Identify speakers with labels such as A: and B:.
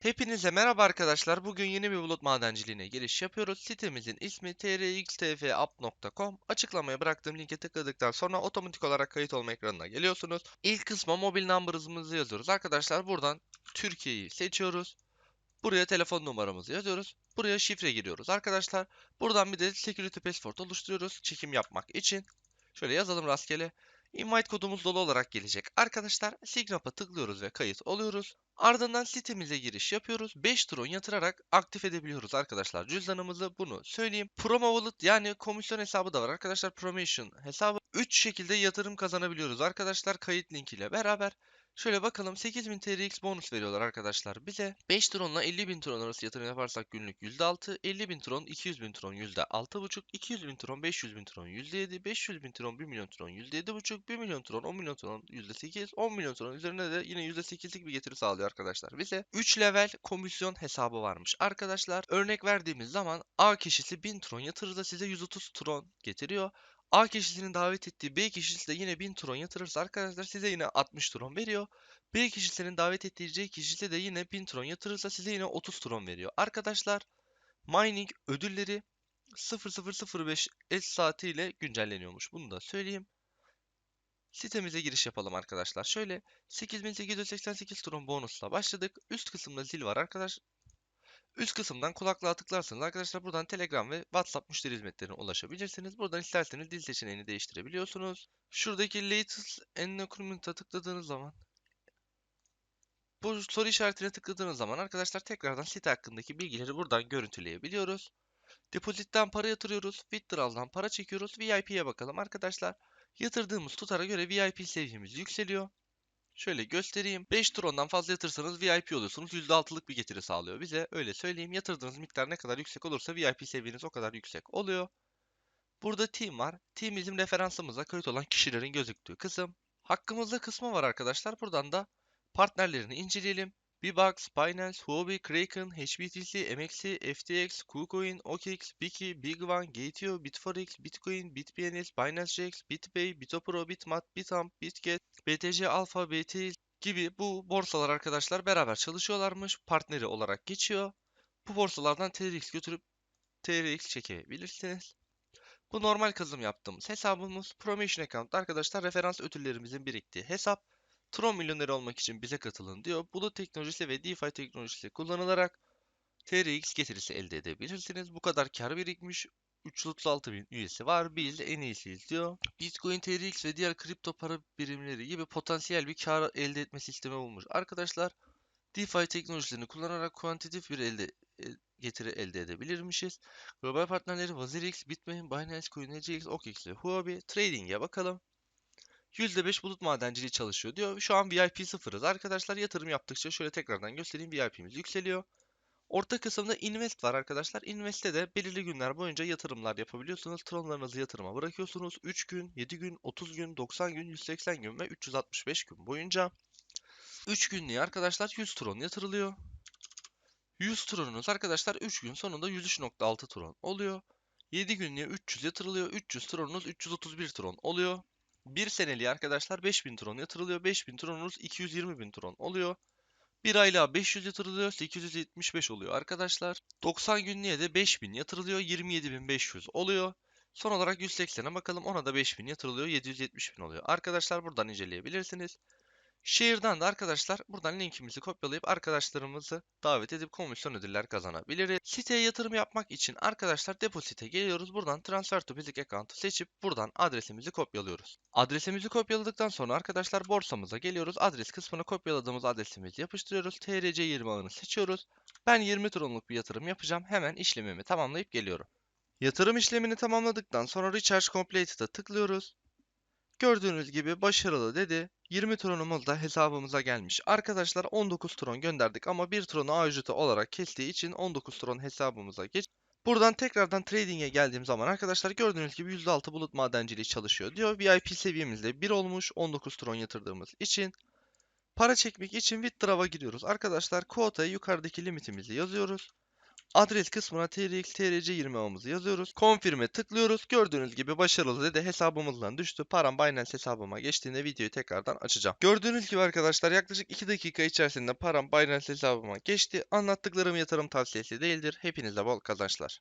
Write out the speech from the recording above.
A: Hepinize merhaba arkadaşlar. Bugün yeni bir bulut madenciliğine giriş yapıyoruz. Sitemizin ismi trxtfapp.com. Açıklamaya bıraktığım linke tıkladıktan sonra otomatik olarak kayıt olma ekranına geliyorsunuz. İlk kısma mobil number'ımızı yazıyoruz. Arkadaşlar buradan Türkiye'yi seçiyoruz. Buraya telefon numaramızı yazıyoruz. Buraya şifre giriyoruz. Arkadaşlar buradan bir de security passport oluşturuyoruz çekim yapmak için. Şöyle yazalım rastgele. Invite kodumuz dolu olarak gelecek. Arkadaşlar Signap'a tıklıyoruz ve kayıt oluyoruz. Ardından sitemize giriş yapıyoruz. 5 tron yatırarak aktif edebiliyoruz arkadaşlar cüzdanımızı. Bunu söyleyeyim. Promo Wallet yani komisyon hesabı da var arkadaşlar. Promotion hesabı. 3 şekilde yatırım kazanabiliyoruz arkadaşlar kayıt linkiyle beraber. Şöyle bakalım 8000 TRX bonus veriyorlar arkadaşlar bize. 5 tronla 50.000 tron arası yatırım yaparsak günlük %6, 50.000 tron 200.000 tron %6.5, 200.000 tron 500.000 tron %7, 500.000 tron 1 milyon tron %7.5, 1 milyon tron 10 milyon tron %8, 10 milyon tron üzerine de yine %8'lik bir getiri sağlıyor arkadaşlar bize. 3 level komisyon hesabı varmış arkadaşlar. Örnek verdiğimiz zaman A kişisi 1000 tron yatırırsa size 130 tron getiriyor. A kişisinin davet ettiği B kişisi de yine 1000 tron yatırırsa arkadaşlar size yine 60 tron veriyor. B kişisinin davet ettiği C kişisi de yine 1000 tron yatırırsa size yine 30 tron veriyor. Arkadaşlar mining ödülleri 0005 S saati ile güncelleniyormuş. Bunu da söyleyeyim. Sitemize giriş yapalım arkadaşlar. Şöyle 8888 tron bonusla başladık. Üst kısımda zil var arkadaş. Üst kısımdan kulaklığa tıklarsanız arkadaşlar buradan Telegram ve WhatsApp müşteri hizmetlerine ulaşabilirsiniz. Buradan isterseniz dil seçeneğini değiştirebiliyorsunuz. Şuradaki Latest Enrollment'a tıkladığınız zaman bu soru işaretine tıkladığınız zaman arkadaşlar tekrardan site hakkındaki bilgileri buradan görüntüleyebiliyoruz. Depozitten para yatırıyoruz. Withdrawal'dan para çekiyoruz. VIP'ye bakalım arkadaşlar. Yatırdığımız tutara göre VIP seviyemiz yükseliyor. Şöyle göstereyim. 5 trondan fazla yatırsanız VIP oluyorsunuz. %6'lık bir getiri sağlıyor bize. Öyle söyleyeyim. Yatırdığınız miktar ne kadar yüksek olursa VIP seviyeniz o kadar yüksek oluyor. Burada team var. Team bizim referansımıza kayıt olan kişilerin gözüktüğü kısım. Hakkımızda kısmı var arkadaşlar. Buradan da partnerlerini inceleyelim. Bbox, Binance, Huobi, Kraken, HBTC, MXC, FTX, KuCoin, OKX, Biki, Big1, Gateo, Bitforex, Bitcoin, BitBNS, Binance Jax, BitPay, Bitopro, Bitmat, Bitamp, Bitget, BTC Alpha, BT gibi bu borsalar arkadaşlar beraber çalışıyorlarmış. Partneri olarak geçiyor. Bu borsalardan TRX götürüp TRX çekebilirsiniz. Bu normal kazım yaptığımız hesabımız Promotion Account arkadaşlar referans ödüllerimizin biriktiği hesap. Tron milyoneri olmak için bize katılın diyor. Bulut teknolojisi ve DeFi teknolojisi kullanılarak TRX getirisi elde edebilirsiniz. Bu kadar kar birikmiş. 336 bin üyesi var. Biz en iyisiyiz diyor. Bitcoin, TRX ve diğer kripto para birimleri gibi potansiyel bir kar elde etme sistemi bulmuş. Arkadaşlar DeFi teknolojilerini kullanarak kuantitatif bir elde e, getiri elde edebilirmişiz. Global partnerleri WazirX, Bitmain, Binance, CoinGX, OKX ve Huobi. Trading'e bakalım. %5 bulut madenciliği çalışıyor diyor. Şu an VIP sıfırız. Arkadaşlar yatırım yaptıkça şöyle tekrardan göstereyim VIP'miz yükseliyor. Orta kısımda invest var arkadaşlar. Invest'te de belirli günler boyunca yatırımlar yapabiliyorsunuz. Tronlarınızı yatırıma bırakıyorsunuz. 3 gün, 7 gün, 30 gün, 90 gün, 180 gün ve 365 gün boyunca. 3 günlüğe arkadaşlar 100 tron yatırılıyor. 100 tronunuz arkadaşlar 3 gün sonunda 103.6 tron oluyor. 7 günlüğe 300 yatırılıyor. 300 tronunuz 331 tron oluyor. 1 seneliğe arkadaşlar 5000 tron yatırılıyor. 5000 tronunuz 220 bin tron oluyor. 1 aylığa 500 yatırılıyor 875 oluyor arkadaşlar. 90 günlüğe de 5000 yatırılıyor 27500 oluyor. Son olarak 180'e bakalım ona da 5000 yatırılıyor 770 bin oluyor. Arkadaşlar buradan inceleyebilirsiniz. Şehirden de arkadaşlar buradan linkimizi kopyalayıp arkadaşlarımızı davet edip komisyon ödüller kazanabiliriz. Siteye yatırım yapmak için arkadaşlar depozite geliyoruz. Buradan transfer to basic account'u seçip buradan adresimizi kopyalıyoruz. Adresimizi kopyaladıktan sonra arkadaşlar borsamıza geliyoruz. Adres kısmına kopyaladığımız adresimizi yapıştırıyoruz. TRC20 ağını seçiyoruz. Ben 20 tronluk bir yatırım yapacağım. Hemen işlemimi tamamlayıp geliyorum. Yatırım işlemini tamamladıktan sonra Recharge Completed'a tıklıyoruz. Gördüğünüz gibi başarılı dedi. 20 tronumuz da hesabımıza gelmiş. Arkadaşlar 19 tron gönderdik ama 1 tronu AJT olarak kestiği için 19 tron hesabımıza geç. Buradan tekrardan trading'e geldiğim zaman arkadaşlar gördüğünüz gibi %6 bulut madenciliği çalışıyor diyor. VIP seviyemizde 1 olmuş 19 tron yatırdığımız için. Para çekmek için withdraw'a giriyoruz. Arkadaşlar quota'ya yukarıdaki limitimizi yazıyoruz. Adres kısmına TRX TRC 20 ağımızı yazıyoruz. Confirm'e tıklıyoruz. Gördüğünüz gibi başarılı dedi. Hesabımızdan düştü. Param Binance hesabıma geçtiğinde videoyu tekrardan açacağım. Gördüğünüz gibi arkadaşlar yaklaşık 2 dakika içerisinde param Binance hesabıma geçti. Anlattıklarım yatırım tavsiyesi değildir. Hepinize bol kazançlar.